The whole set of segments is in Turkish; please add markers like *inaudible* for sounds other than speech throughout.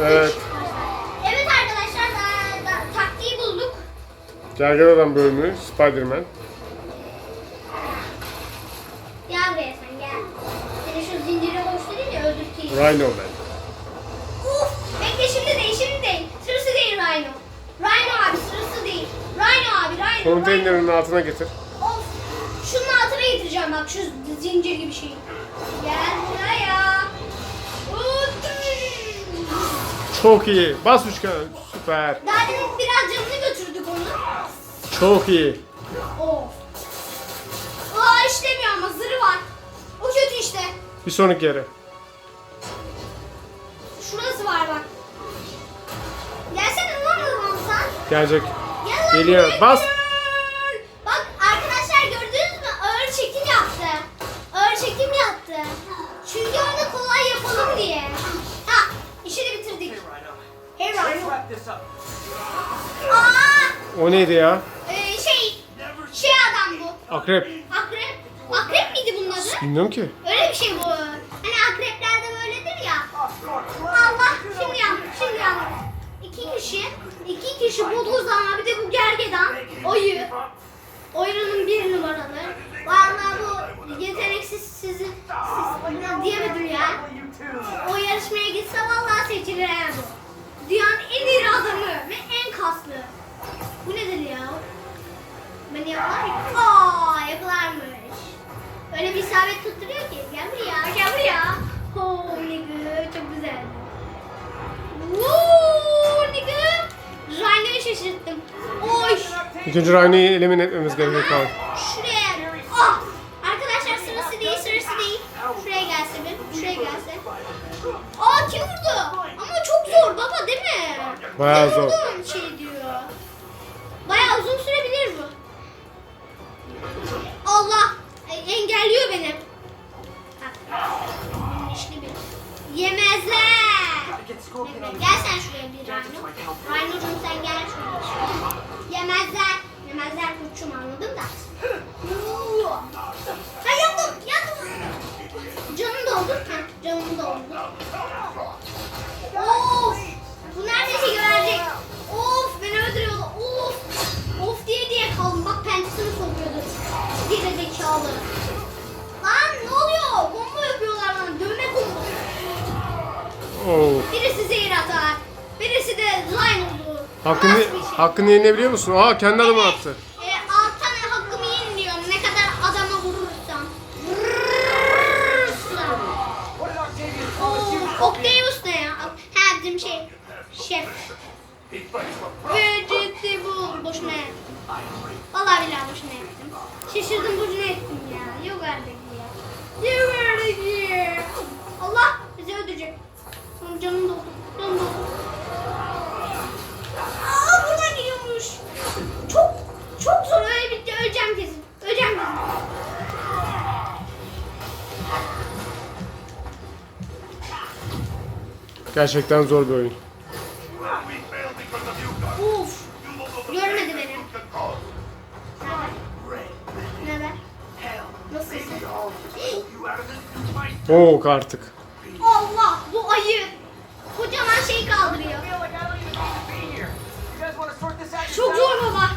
Evet. Evet arkadaşlar da, da, taktiği bulduk. Gergen Adam bölümü Spider-Man. Gel buraya sen gel. Seni şu zincire boşlayayım ya öldürteyim. Rhino Man. Uf! Bekle şimdi değil şimdi değil. Sırası değil Rhino. Rhino abi sırası değil. Rhino abi Rhino. Rhino. Konteynerin altına getir. Of! Şunun altına getireceğim bak şu zincir gibi şey. Gel buraya. Çok iyi. Bas üçgen. Süper. Daha demin biraz canını götürdük onu. Çok iyi. Of. Aa işlemiyor ama zırhı var. O kötü işte. Bir sonraki yere. Şurası var bak. Gelsene lan lan sen. Gelecek. Gel lan Geliyor. buraya, Bas. gel. O neydi ya? e, şey şey adam bu. Akrep. Akrep. Akrep miydi bunun adı? Bilmiyorum ki. Öyle bir şey bu. Hani akrepler de böyledir ya. Allah şimdi yandım şimdi yandım. İki kişi, iki kişi bulduğu zaman bir de bu gergedan, ayı. Oyunun bir numaralı. Vallahi bu yeteneksiz sizi siz, diyemedim ya. O yarışmaya gitse vallahi Önce Rhino'yu elimine etmemiz gerekiyor Kaan. Şuraya. Ah. Arkadaşlar sırası değil, sırası değil. Şuraya gelse bir, şuraya gelse. Aa kim vurdu? Ama çok zor baba değil mi? Bayağı zor. vurdun Şey diyor. Bayağı uzun sürebilir bu. Allah. Engelliyor beni. Yemezler. Gel sen şuraya bir Rhino. Rhino'cum sen gel şuraya. Yemezler. Koçum anladın da. Ha yandım yandım. Canım doldu. Ha, canım doldu. Of. Bu neredeyse görecek. Of beni öldürüyordu. Of. Of diye diye kaldım. Bak pençesini sokuyordu. Geri zekalı. Lan ne oluyor? Bomba yapıyorlar lan. Dövme kombosu. Oo. Birisi zehir atar. Birisi de line olur. Hakkını, Az bir şey. hakkını yenilebiliyor musun? Aa kendi adamı attı. Şey. Şef. Ve ciddi bu. Boşuna yaptım. Vallahi billahi boşuna yaptım. Şaşırdım boşuna ettim ya. Yok artık ya. Yok artık ya. Allah bizi öldürecek. Sonra. Canım Gerçekten zor bir oyun. Uf. Görmedi beni. Ne haber? Nasılsın? Oo artık. Allah bu ayı. Kocaman şey kaldırıyor. Çok zor baba.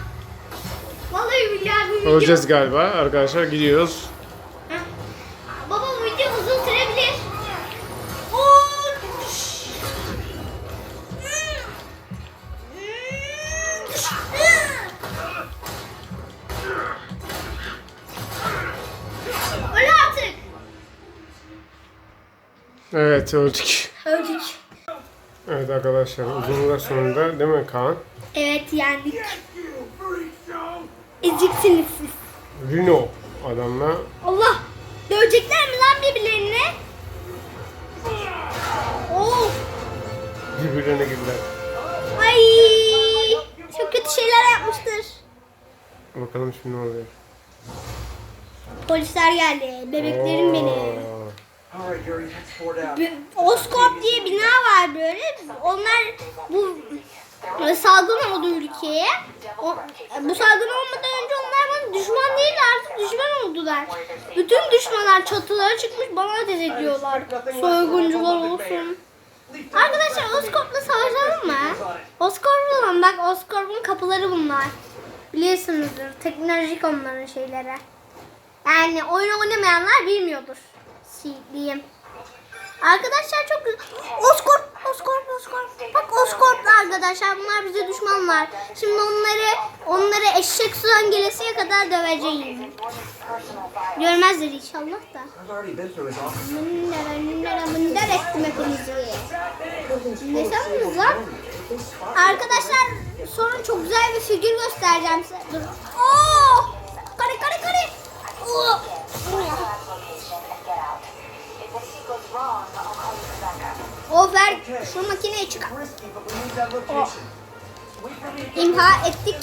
Vallahi billahi bu video. Öleceğiz galiba arkadaşlar gidiyoruz. Evet öldük. Öldük. Evet arkadaşlar uzun uğraş sonunda değil mi Kaan? Evet yendik. Eziksiniz siz. Rhino adamla Allah! Dövecekler mi lan birbirlerini? Of! birbirlerine girdiler. Ay! Çok kötü şeyler yapmıştır. Bakalım şimdi ne oluyor. Polisler geldi. Bebeklerim benim. Oskop diye bina var böyle. Onlar bu salgın oldu ülkeye. O, bu salgın olmadan önce onlar bana düşman değil artık düşman oldular. Bütün düşmanlar çatılara çıkmış bana ateş ediyorlar. Soyguncular olsun. Arkadaşlar Oscorp'la savaşalım mı? Oscorp olan bak Oscorp'un kapıları bunlar. Biliyorsunuzdur. Teknolojik onların şeyleri. Yani oyun oynamayanlar bilmiyordur. Diyeyim. Arkadaşlar çok güzel. Oscorp, Oscorp, Oscorp. Bak Oscorp'lu arkadaşlar bunlar bize düşmanlar. Şimdi onları onları eşek sudan gelesiye kadar döveceğim. Görmezler inşallah da. Bındara bındara bındar ettim hepinizi. Ne sandınız lan? Arkadaşlar sonra çok güzel bir figür göstereceğim size. Dur. Oo! Kare kare kare. Oo! O ver şu makineyi çıkar. To İmha ettik.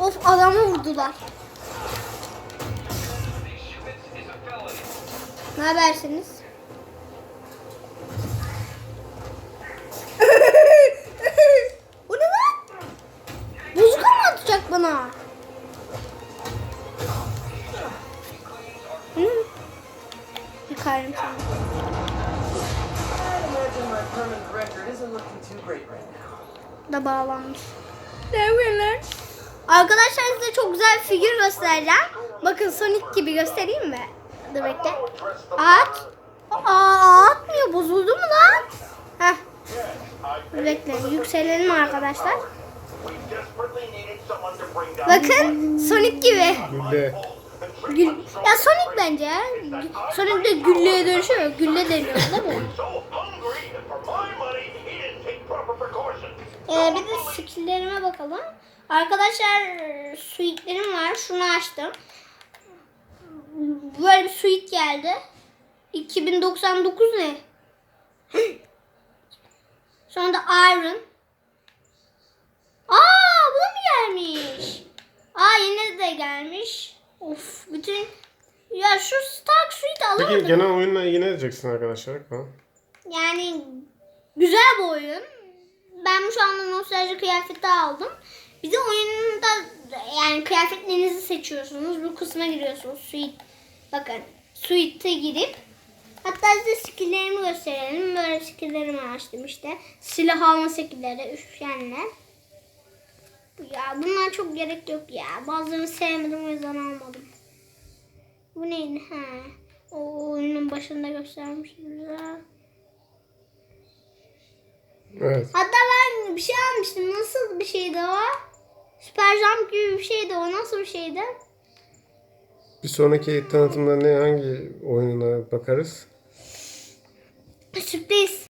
Of adamı vurdular. Ne habersiniz? Da bağlanmış. Ne böyle? Arkadaşlar size çok güzel bir figür göstereceğim. Bakın Sonic gibi göstereyim mi? Dur bekle. At. Aa atmıyor. Bozuldu mu lan? Heh. Bekle. Yükselelim arkadaşlar. Bakın Sonic gibi. Gülle. Gül. Ya Sonic bence. Sonic de gülleye dönüşüyor. Gülle deniyor değil mi? *laughs* bakalım. Arkadaşlar suitlerim var. Şunu açtım. Böyle bir suit geldi. 2099 ne? *gasps* Sonra da Iron. Aa bu da mı gelmiş? Aa yine de gelmiş. Of bütün ya şu Stark suit alamadım. Peki genel oyunla ilgili ne diyeceksin arkadaşlar? Ha? Yani güzel bir oyun. Ben şu anda nostalji kıyafeti aldım. Bir de oyunda yani kıyafetlerinizi seçiyorsunuz. Bu kısma giriyorsunuz. Suite. Bakın. Suite'e girip hatta size skilllerimi gösterelim. Böyle skillerimi açtım işte. Silah alma skilleri, üçgenler. Ya bunlar çok gerek yok ya. Bazılarını sevmedim o yüzden almadım. Bu neydi? Ha. O oyunun başında göstermiştim bize. Evet. Hatta bir şey almıştım. Nasıl bir şeydi o? Süper Jump gibi bir şeydi o. Nasıl bir şeydi? Bir sonraki tanıtımda ne hangi oyununa bakarız? Sürpriz.